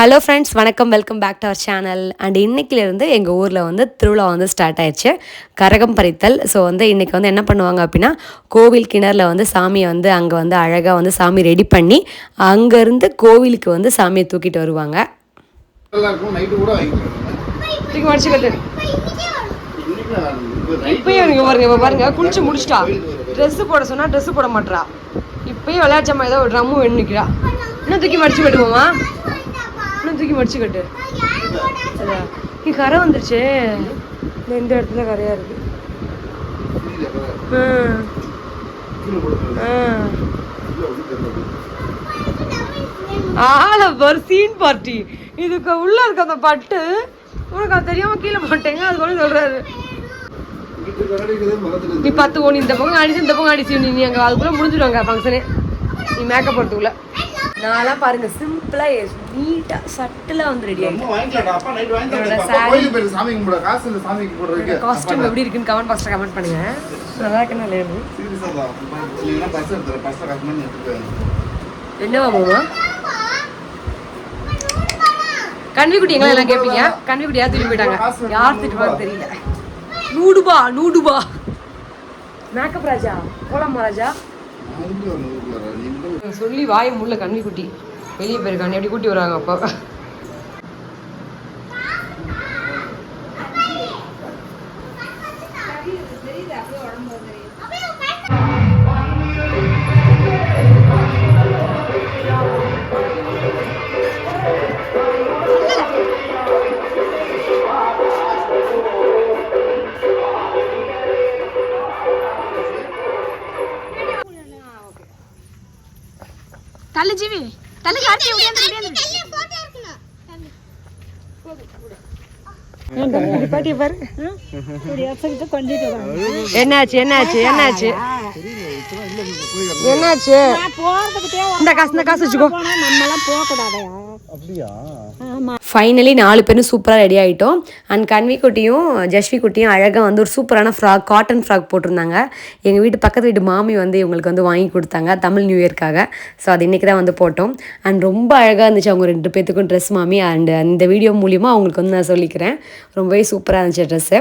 Hello friends வணக்கம். Welcome back to our channel and இன்னைக்கிலேருந்து எங்கள் ஊரில் வந்து திருவிழா வந்து ஸ்டார்ட் ஆயிடுச்சு. கரகம் பறித்தல். ஸோ வந்து இன்றைக்கி வந்து என்ன பண்ணுவாங்க அப்படின்னா கோவில் கிணறுல வந்து சாமியை வந்து அங்கே வந்து அழகாக வந்து சாமி ரெடி பண்ணி அங்கேருந்து கோவிலுக்கு வந்து சாமியை தூக்கிட்டு வருவாங்க. இப்பயும் எனக்கு பாருங்க இப்போ பாருங்க குளிச்சு முடிச்சிட்டா. ட்ரெஸ் போட சொன்னா ட்ரெஸ் போட மாட்றா. இப்பயும் விளையாச்சம்மா ஏதோ ஒரு ட்ரம்மு வேணும் நிற்கிறா இன்னும் தூக்கி மடிச்சு இன்னும் தூக்கி மடிச்சு கட்டு சரியா? கரை வந்துருச்சு. இந்த இடத்துல கரையா இருக்கு. ம், கீழே ஆள சீன் பார்ட்டி இதுக்கு உள்ள இருக்க அந்த பட்டு உனக்கு அது தெரியாம கீழே போட்டேங்க அது கூட சொல்றாரு. நீ பத்து ஓ இந்த பக்கம் அடிச்சு இந்த பக்கம் அடிச்சு நீ அங்கே அதுக்குள்ள முடிஞ்சிடுவாங்க ஃபங்க்ஷனே நீ மேக்கப் போடுறதுக்குள்ள நான்லாம் பாருங்க சிம்பிளா நீட்டா சட்டிலா வந்து ரெடி கும்பிடுறதுக்கு. காஸ்டியூம் எப்படி இருக்குன்னு கமெண்ட் பாக்ஸ்ல கமெண்ட் பண்ணுங்க. நல்லா இருக்குன்னு. என்னவா மாமா? கன்விக்குட்டி எங்களை எல்லாம் கேட்பீங்க கன்விக்குட்டி யார் திரும்பி போயிட்டாங்க. யார் திட்டுவாங்க தெரியல. நூடுபா நூடுபா. மேக்கப் ராஜா போலாமா ராஜா. சொல்லி வாய் முள்ள கண்ணி குட்டி வெளியே போயிருக்காங்க எப்படி கூட்டி வராங்க அப்பா? தள்ளு ஜீவி. தள்ளு கார்த்தி ஓடியாந்து என்னாச்சு என்னாச்சு என்னாச்சு? என்னாச்சு? இந்த காசு இந்த காசு வச்சுக்கோ. நம்மலாம் போக கூடாதயா ஃபைனலி நாலு பேரும் சூப்பராக ரெடி ஆகிட்டோம் அண்ட் கன்வி குட்டியும் ஜஸ்வி குட்டியும் அழகாக வந்து ஒரு சூப்பரான ஃப்ராக் காட்டன் ஃப்ராக் போட்டிருந்தாங்க. எங்கள் வீட்டு பக்கத்து வீட்டு மாமி வந்து இவங்களுக்கு வந்து வாங்கி கொடுத்தாங்க தமிழ் நியூ இயர்க்காக ஸோ அது இன்றைக்கி தான் வந்து போட்டோம். அண்ட் ரொம்ப அழகாக இருந்துச்சு அவங்க ரெண்டு பேத்துக்கும் ட்ரெஸ் மாமி. அண்ட் இந்த வீடியோ மூலிமா அவங்களுக்கு வந்து நான் சொல்லிக்கிறேன். ரொம்பவே சூப்பராக இருந்துச்சு ட்ரெஸ்ஸு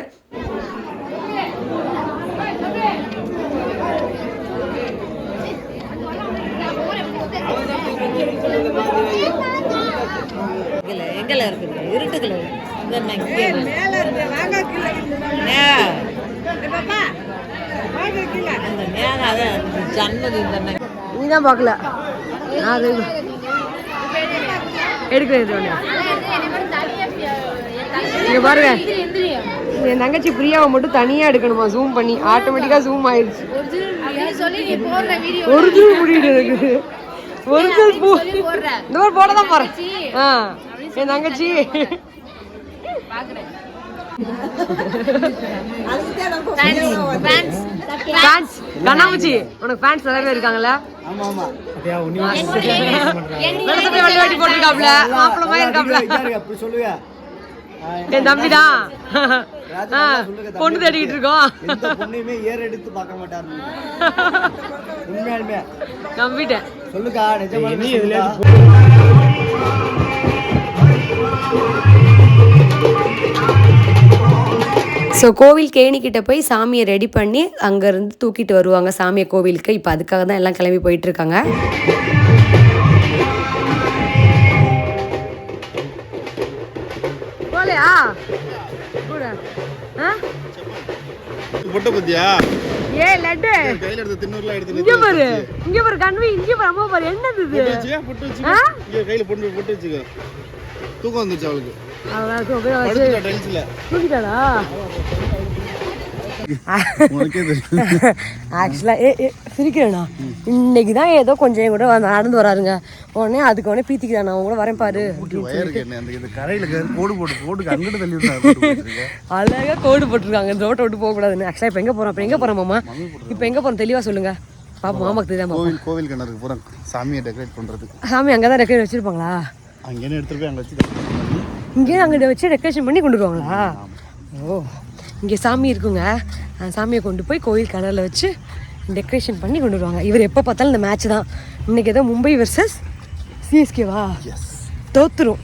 எங்கல இருக்குது. இருட்டுக்குள்ள நீ தான் பார்க்கல. அது ஒன்று இங்க பாருங்க. என் தங்கச்சி பிரியாவை மட்டும் தனியா எடுக்கணுமா? ஜூம் பண்ணி. ஆட்டோமேட்டிக்கா ஜூம் ஆயிடுச்சு முடியுது எனக்கு. ஒரிஜினல் பூ இந்த மாதிரி போட தான் போறேன் ஆ. என் தங்கச்சி. ஃபேன்ஸ் கண்ணாமூச்சி உனக்கு ஃபேன்ஸ் நிறைய இருக்காங்கல்ல? வெள்ளை வெள்ளை வாட்டி போட்டிருக்காப்ல? மாப்பிள்ள மாதிரி இருக்காப்ல? என் தம்பி தான். பொண்ணு தேடிக்கிட்டு இருக்கோம். ஏற எடுத்து பார்க்க மாட்டாரு. உண்மையாலுமே. நம்பிட்டேன். சொல்லுக்கா சொல்லுக்கா. ஸோ கோவில் கேணிக்கிட்ட போய் சாமியை ரெடி பண்ணி அங்கேருந்து தூக்கிட்டு வருவாங்க. சாமியை கோவிலுக்கு. இப்போ அதுக்காக தான் எல்லாம் கிளம்பி போயிட்டு இருக்காங்க போலையா? ஏ லட்டு. கையில எடுத்து திண்ணூறுலாம் எடுத்து இங்க பாரு. இங்க பாரு கண்வி இங்க பாரு அம்மா பாரு என்னது இது? பொட்டு வச்சுக்க, பொட்டு வச்சுக்க. ஆ? இங்க கையில பொட்டு பொட்டு வச்சுக்க. தூக்கம் வந்துருச்சு அவளுக்கு. சிரிக்கிறேண்ணா. இன்னைக்கு தான் ஏதோ கொஞ்சம் கூட நடந்து வராருங்க. உடனே அதுக்கு உடனே பீத்திக்கிறேன் நான் கூட வரேன் பாரு. அழகா கோடு போட்டிருக்காங்க. ரோட்டை விட்டு போகக்கூடாதுன்னு. ஆக்சுவலாக இப்போ எங்கே போகிறோம் இப்போ எங்கே போகிறோம் மாமா? இப்போ எங்கே போகிறோம் தெளிவாக சொல்லுங்க. பாப்பா மாமாக்கு தெரியாம கோவில் கோவில் கிணறுக்கு போறேன். சாமியை டெக்கரேட் பண்றதுக்கு. சாமி அங்கே தான் டெக்கரேட் வச்சிருப்பாங்களா? அங்கேயே எடுத்துட்டு போய் அங்க வச்சு இங்கேயே அங்கே வச்சு டெக்கரேஷன் பண்ணி கொண்டு வருவாங்களா ஓ இங்கே சாமி இருக்குங்க. அந்த சாமியை கொண்டு போய் கோயில் கடலில் வச்சு டெக்கரேஷன் பண்ணி கொண்டு வருவாங்க. இவர் எப்போ பார்த்தாலும் இந்த மேட்ச் தான். இன்னைக்கு ஏதோ மும்பை வெர்சஸ் சிஎஸ்கேவா எஸ் தோத்துரும்.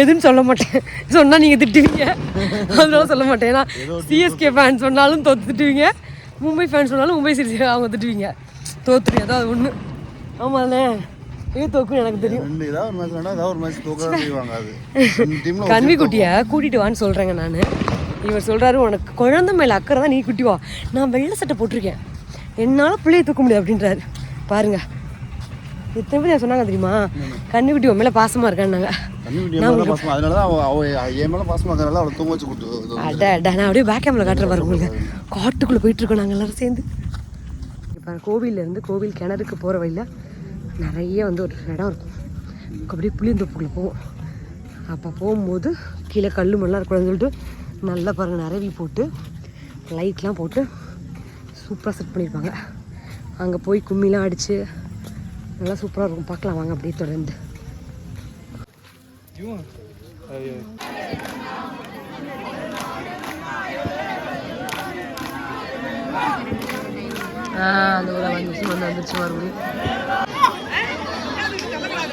எதுன்னு சொல்ல மாட்டேன். சொன்னால் நீங்கள் திட்டுவீங்க. அதனால சொல்ல மாட்டேன். ஏன்னா சிஎஸ்கே ஃபேன் சொன்னாலும் தோத்து திட்டுவீங்க. மும்பை ஃபேன் சொன்னாலும் மும்பை சிட்டி அவங்க திட்டுவீங்க. தோத்துருவீங்க அதான் ஒன்று ஆமாண்ணே இது எனக்கு தெரியும். ரெண்டு ஏதாவது ஒரு மேட்ச் வேணா ஏதாவது ஒரு மேட்ச் தோக்க தான் செய்வாங்க அது. ரெண்டு டீம்ல கன்வி குட்டியை கூட்டிட்டு வான்னு சொல்கிறேங்க நான். இவர் சொல்கிறாரு உனக்கு குழந்தை மேலே அக்கறை தான் நீ குட்டி வா நான் வெள்ளை சட்டை போட்டிருக்கேன். என்னால் பிள்ளையை தூக்க முடியாது அப்படின்றாரு. பாருங்க. எத்தனை பேர் சொன்னாங்க தெரியுமா? கன்னிக்குட்டி உன் மேலே பாசமாக இருக்கான்னாங்க. அட அட நான் அப்படியே பேக் கேமில் காட்டுற பாருங்க உங்களுக்கு. காட்டுக்குள்ளே போயிட்டுருக்கோம் நாங்கள் எல்லாரும் சேர்ந்து. இப்போ கோவில்லேருந்து கோவில் கிணறுக்கு போகிற வழியில் நிறைய வந்து ஒரு இடம் இருக்கும். அப்படியே புளியந்தோப்புக்குள்ளே போவோம் அப்போ போகும்போது கீழே கல் மண்ணெலாம் இருக்கக்கூடாதுன்னு சொல்லிட்டு நல்லா பாருங்கள் நிறவி போட்டு லைட்லாம் போட்டு சூப்பராக செட் பண்ணியிருப்பாங்க. அங்கே போய் கும்மிலாம் அடித்து நல்லா சூப்பராக இருக்கும். பார்க்கலாம் வாங்க அப்படியே தொடர்ந்து. ஆ அந்த ஒரு வந்துச்சு வந்து வந்துருச்சு மறுபடியும்.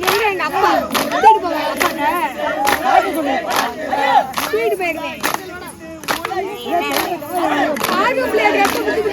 எங்க எங்க அப்பா தூக்கிட்டு போங்க அப்பாங்க தூக்கிட்டு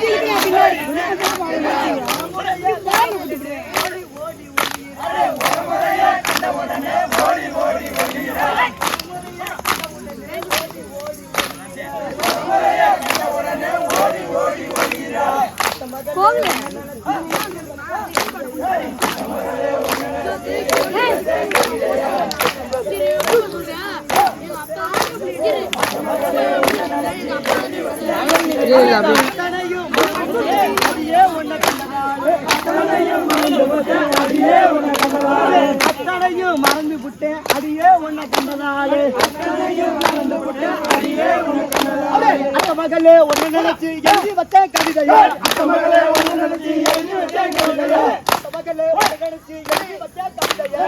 அத்தனையும் மறந்து விட்டேன் அடியே உன்னை கண்டதாலே அத்த மகளே உன்னை நினைச்சு எழுதி வச்சேன் கவிதையே. அத்த மகளே உன்னை நினைச்சு எழுதி வச்சேன் கவிதையே. அத்த மகளே உன்னை நினைச்சு எழுதி வச்சேன் கவிதையே.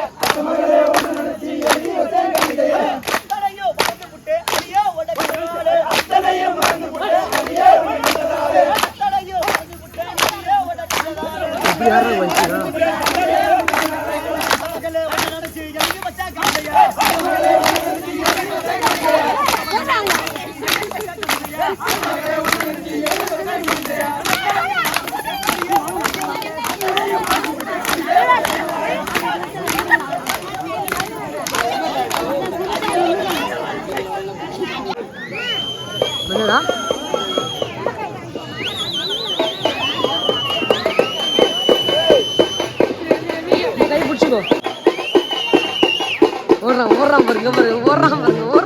கை பிடிச்சிக்கோ ஓடுறான் ஓடுறான் பாருங்க பாருங்க ஓடுறான் பாருங்க ஓடுறான்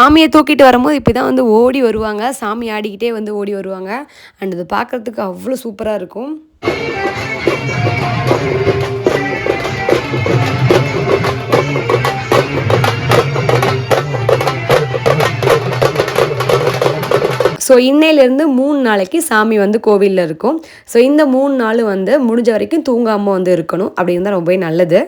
சாமியை தூக்கிட்டு வரும்போது இப்படி தான் வந்து ஓடி வருவாங்க. சாமி ஆடிக்கிட்டே வந்து ஓடி வருவாங்க. அண்ட் இது பார்க்குறதுக்கு அவ்வளோ சூப்பராக இருக்கும். ஸோ இன்னையிலேருந்து மூணு நாளைக்கு சாமி வந்து கோவிலில் இருக்கும். ஸோ இந்த மூணு நாள் வந்து முடிஞ்ச வரைக்கும் தூங்காமல் வந்து இருக்கணும். அப்படி இருந்தால் ரொம்பவே நல்லது.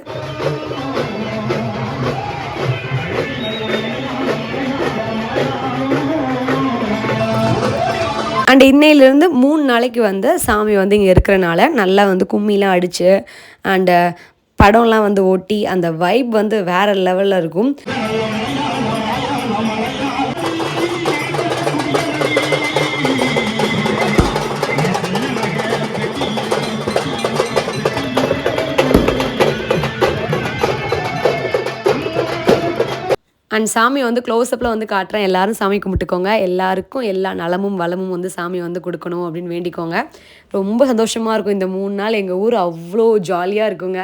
அண்ட் இன்னையிலேருந்து மூணு நாளைக்கு வந்து சாமி வந்து இங்கே இருக்கிறனால நல்லா வந்து கும்மிலாம் அடித்து அண்டு uh, படம்லாம் வந்து ஓட்டி அந்த வைப் வந்து வேறு லெவலில் இருக்கும். அண்ட் சாமி வந்து க்ளோஸ்அப்பில் வந்து காட்டுறேன். எல்லாரும் சாமி கும்பிட்டுக்கோங்க. எல்லாருக்கும் எல்லா நலமும் வளமும் வந்து சாமி வந்து கொடுக்கணும் அப்படின்னு வேண்டிக்கோங்க. ரொம்ப சந்தோஷமாக இருக்கும் இந்த மூணு நாள். எங்கள் ஊர் அவ்வளோ ஜாலியாக இருக்குங்க.